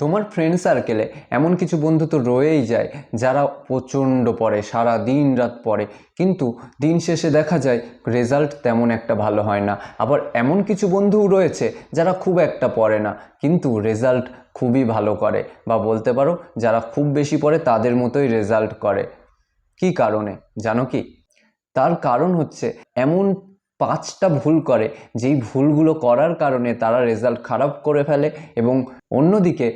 তোমার ফ্রেন্ড সার্কেলে এমন কিছু বন্ধু তো রয়েই যায়, যারা প্রচণ্ড পড়ে, সারা দিন রাত পড়ে। কিন্তু দিন শেষে দেখা যায় রেজাল্ট তেমন একটা ভালো হয় না। আবার এমন কিছু বন্ধুও রয়েছে, যারা খুব একটা পড়ে না, কিন্তু রেজাল্ট খুবই ভালো করে। বা বলতে পারো, যারা খুব বেশি পড়ে, তাদের মতোই রেজাল্ট করে। কী কারণে? জানো কি? তার কারণ হচ্ছে, এমন পাঁচটা ভুল করে। যেই ভুলগুলো করার কারণে তারা রেজাল্ট খারাপ করে ফেলে এবং অন্যদিকে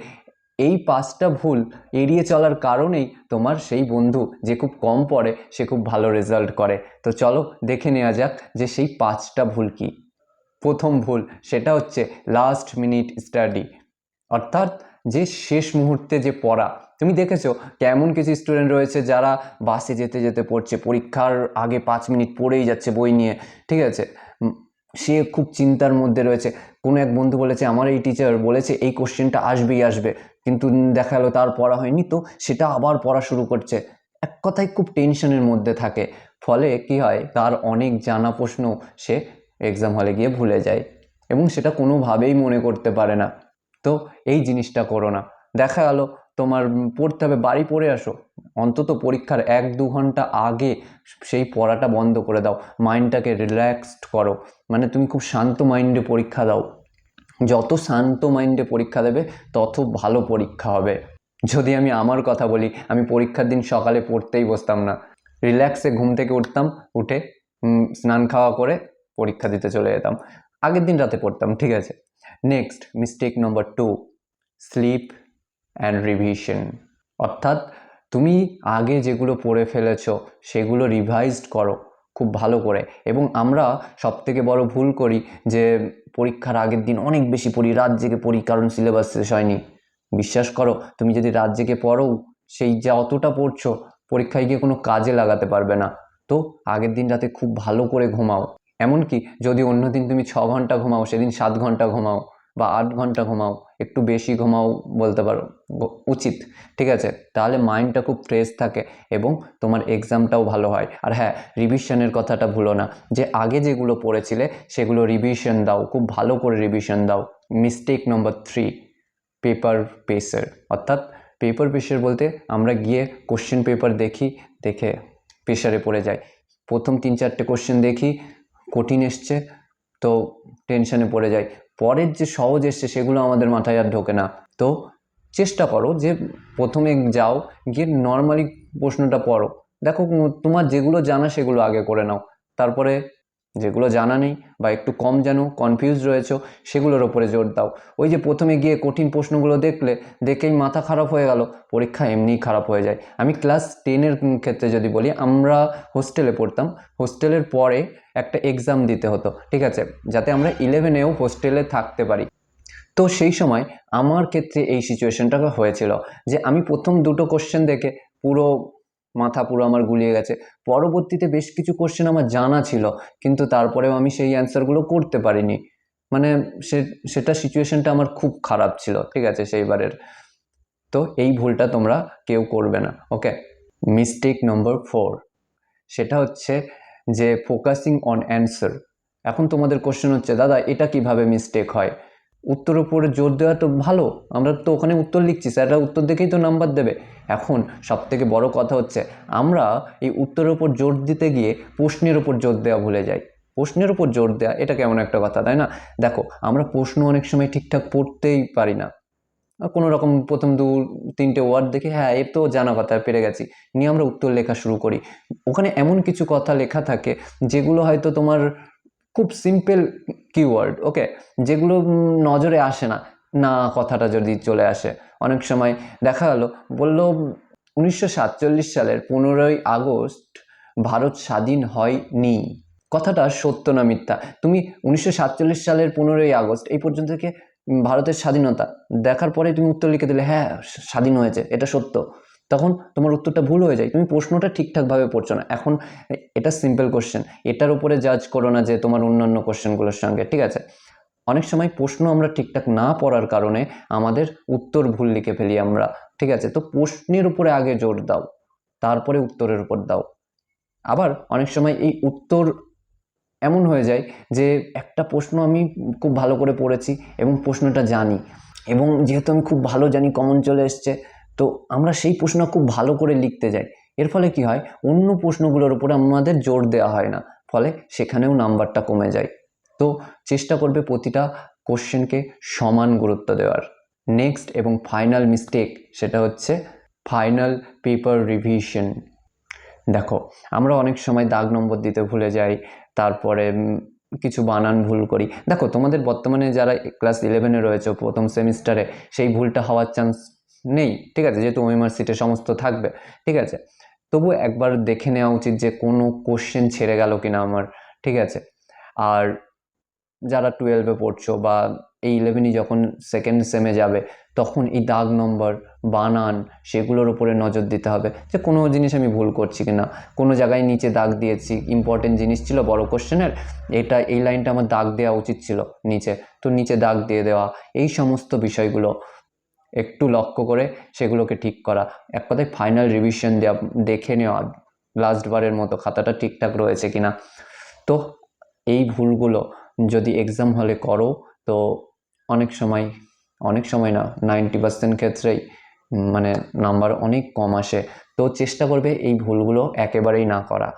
এই পাঁচটা ভুল এড়িয়ে চলার কারণেই তোমার সেই বন্ধু যে খুব কম পড়ে, সে খুব ভালো রেজাল্ট করে। তো চলো দেখে নেওয়া যাক যে সেই পাঁচটা ভুল কি। প্রথম ভুল সেটা হচ্ছে লাস্ট মিনিট স্টাডি অর্থাৎ যে শেষ মুহূর্তে যে পড়া। তুমি দেখেছ কেমন কিছু স্টুডেন্ট রয়েছে যারা বাসে যেতে যেতে পড়ছে, পরীক্ষার আগে পাঁচ মিনিট পড়েই যাচ্ছে বই নিয়ে, ঠিক আছে? সে খুব চিন্তার মধ্যে রয়েছে। কোনো এক বন্ধু বলেছে, আমার এই টিচার বলেছে এই কোশ্চেনটা আসবেই আসবে, কিন্তু দেখা গেলো তার পড়া হয়নি, তো সেটা আবার পড়া শুরু করছে। এক কথায় খুব টেনশনের মধ্যে থাকে। ফলে কি হয়, তার অনেক জানা প্রশ্ন সে এক্সাম হলে গিয়ে ভুলে যায় এবং সেটা কোনোভাবেই মনে করতে পারে না। তো এই জিনিসটা করো না। দেখা গেল তোমার পড়তে হবে, বাড়ি পড়ে আসো। অন্তত পরীক্ষার এক দু ঘণ্টা আগে সেই পড়াটা বন্ধ করে দাও। মাইন্ডটাকে রিল্যাক্সড করো। মানে তুমি খুব শান্ত মাইন্ডে পরীক্ষা দাও। যত শান্ত মাইন্ডে পরীক্ষা দেবে, তত ভালো পরীক্ষা হবে। যদি আমি আমার কথা বলি, আমি পরীক্ষার দিন সকালে পড়তেই বসতাম না। রিল্যাক্সে ঘুম থেকে উঠতাম, উঠে স্নান খাওয়া করে পরীক্ষা দিতে চলে যেতাম। আগের দিন রাতে পড়তাম, ঠিক আছে। Next mistake number two sleep and revision অর্থাৎ, তুমি আগে যেগুলো পড়ে ফেলেছ, সেগুলো রিভাইজড করো, খুব ভালো করে। এবং আমরা সব থেকে বড় ভুল করি যে, পরীক্ষার আগের দিন অনেক বেশি পড়ি, রাত জেগে পড়ি, কারণ সিলেবাস শেষ হয়নি। বিশ্বাস করো, তুমি যদি রাত জেগে পড়ো, সেই যা অতটা পড়ছো, পরীক্ষায় গিয়ে কোনো কাজে লাগাতে পারবে না। তো, আগের দিন রাতে খুব ভালো করে ঘুমাও। এমনকি যদি অন্য দিন তুমি ছ ঘণ্টা ঘুমাও, সেদিন সাত ঘণ্টা ঘুমাও বা আট ঘণ্টা ঘুমাও, একটু বেশি ঘুমাও বলতে পারো উচিত, ঠিক আছে? তাহলে মাইন্ডটা খুব ফ্রেশ থাকে এবং তোমার এক্সামটাও ভালো হয়। আর হ্যাঁ রিভিশনের কথাটা ভুলো না, যে আগে যেগুলো পড়েছিলে, সেগুলো রিভিশন দাও, খুব ভালো করে রিভিশন দাও। Mistake number three paper pacer অর্থাৎ পেপার পেসার বলতে আমরা গিয়ে কোশ্চেন পেপার দেখি, দেখে প্রেশারে পড়ে যাই। প্রথম তিন চারটে কোশ্চেন দেখি কঠিন এসছে, তো টেনশনে পড়ে যাই। পরের যে সহজ এসছে, সেগুলো আমাদের মাথায় আর ঢোকে না। তো চেষ্টা করো যে প্রথমে যাও, গিয়ে নর্মালি প্রশ্নটা পড়ো। দেখো, তোমার যেগুলো জানা, সেগুলো আগে করে নাও। তারপরে যেগুলো জানা নেই বা একটু কম জানো কনফিউজ রয়েছো, সেগুলোর ওপরে জোর দাও। ওই যে প্রথমে গিয়ে কঠিন প্রশ্নগুলো দেখলে, দেখেই মাথা খারাপ হয়ে গেল, পরীক্ষা এমনিই খারাপ হয়ে যায়। আমি ক্লাস টেনের ক্ষেত্রে যদি বলি, আমরা হোস্টেলে পড়তাম। হোস্টেলের পরে একটা এক্সাম দিতে হতো, ঠিক আছে? যাতে আমরা ইলেভেনেও হোস্টেলে থাকতে পারি। তো সেই সময় আমার ক্ষেত্রে এই সিচুয়েশনটা হয়েছিল যে, আমি প্রথম দুটো কোশ্চেন দেখে পুরো মাথা পুরো আমার গুলিয়ে গেছে। পরবর্তীতে বেশ কিছু কোশ্চেন আমার জানা ছিল, কিন্তু তারপরেও আমি সেই অ্যান্সারগুলো করতে পারিনি। মানে সে, সেটা সিচুয়েশনটা আমার খুব খারাপ ছিল, ঠিক আছে, সেইবারের। তো এই ভুলটা তোমরা কেউ করবে না ওকে মিস্টেক নম্বর ফোর সেটা হচ্ছে যে ফোকাসিং অন অ্যান্সার এখন তোমাদের কোশ্চেন হচ্ছে, দাদা, এটা কীভাবে মিস্টেক হয়? উত্তর উপরে জোর দেওয়া তো ভালো, আমরা তো ওখানে উত্তর লিখছি, স্যাররা উত্তর দেখেই তো নাম্বার দেবে। এখন সব থেকে বড় কথা হচ্ছে, আমরা এই উত্তরের উপর জোর দিতে গিয়ে প্রশ্নের উপর জোর দেওয়া ভুলে যাই। প্রশ্নের উপর জোর দেওয়া, এটা কেমন একটা কথা, তাই না? দেখো, আমরা প্রশ্ন অনেক সময় ঠিকঠাক পড়তেই পারি না। কোনো রকম প্রথম দু, তিনটে ওয়ার্ড দেখে হ্যাঁ এ তো জানা কথা পেরে গেছি। নিয়ে আমরা উত্তর লেখা শুরু করি। ওখানে এমন কিছু কথা লেখা থাকে, যেগুলো হয়তো তোমার খুব সিম্পল কিওয়ার্ড ওকে যেগুলো নজরে আসে না না কথাটা যদি চলে আসে। অনেক সময় দেখা গেল, বলল, উনিশশো সালের পনেরোই আগস্ট ভারত স্বাধীন হয়নি। কথাটা সত্য না মিথ্যা? তুমি উনিশশো সাতচল্লিশ সালের পনেরোই আগস্ট, এই পর্যন্ত থেকে ভারতের স্বাধীনতা। দেখার পরে তুমি উত্তর লিখে দিলে হ্যাঁ স্বাধীন হয়েছে, এটা সত্য। তখন তোমার উত্তরটা ভুল হয়ে যায়। তুমি প্রশ্নটা ঠিকঠাকভাবে পড়ছো না। এখন এটা সিম্পল কোশ্চেন এটার উপরে জাজ করো না যে তোমার অন্যান্য কোশ্চেনগুলোর সঙ্গে, ঠিক আছে? অনেক সময় প্রশ্ন আমরা ঠিকঠাক না পড়ার কারণে আমাদের উত্তর ভুল লিখে ফেলি আমরা, ঠিক আছে? তো প্রশ্নের উপরে আগে জোর দাও, তারপরে উত্তরের উপর দাও। আবার অনেক সময় এই উত্তর এমন হয়ে যায় যে একটা প্রশ্ন আমি খুব ভালো করে পড়েছি এবং প্রশ্নটা জানি এবং যেহেতু আমি খুব ভালো জানি কমন চলে এসছে তো আমরা সেই প্রশ্ন খুব ভালো করে লিখতে যাই। এর ফলে কি হয়? অন্য প্রশ্নগুলোর উপরে আমাদের জোর দেওয়া হয় না। ফলে সেখানেও নাম্বারটা কমে যায়। তো চেষ্টা করবে প্রতিটা কোশ্চেনকে সমান গুরুত্ব দেওয়ার। নেক্সট এবং ফাইনাল মিস্টেক সেটা হচ্ছে ফাইনাল পেপার রিভিশন। দেখো, আমরা অনেক সময় দাগ নম্বর দিতে ভুলে যাই, তারপরে কিছু বানান ভুল করি। দেখো, তোমাদের বর্তমানে যারা ক্লাস ইলেভেনে রয়েছে, প্রথম সেমিস্টারে সেই ভুলটা হওয়ার চান্স নেই, ঠিক আছে? যেহেতু ওএমআর সিটে সমস্ত থাকবে, ঠিক আছে? তবু একবার দেখে নেওয়া উচিত যে কোনো কোশ্চেন ছেড়ে গেল কিনা আমার, ঠিক আছে? আর যারা টুয়েলভে পড়ছো বা এই ইলেভেনই যখন সেকেন্ড সেমে যাবে, তখন এই দাগ নম্বর বানান, সেগুলোর উপরে নজর দিতে হবে যে কোনো জিনিস আমি ভুল করছি কিনা। কোনো জায়গায় নিচে দাগ দিয়েছি ইম্পর্টেন্ট জিনিস ছিল, বড় কোশ্চেনের এটা, এই লাইনটা আমার দাগ দেওয়া উচিত ছিল নিচে। তো নিচে দাগ দিয়ে দেওয়া, এই সমস্ত বিষয়গুলো একটু লক্ষ্য করে সেগুলোকে ঠিক করা। এক কথায় ফাইনাল রিভিশন দেওয়া দেখে নেওয়া লাস্ট বারের মতো খাতাটা ঠিকঠাক রয়েছে কি না তো এই ভুলগুলো যদি এক্সাম হলে করো, তো অনেক সময় অনেক সময় না নাইনটি পার্সেন্ট ক্ষেত্রেই মানে নাম্বার অনেক কম আসে। তো চেষ্টা করবে এই ভুলগুলো একেবারেই না করা।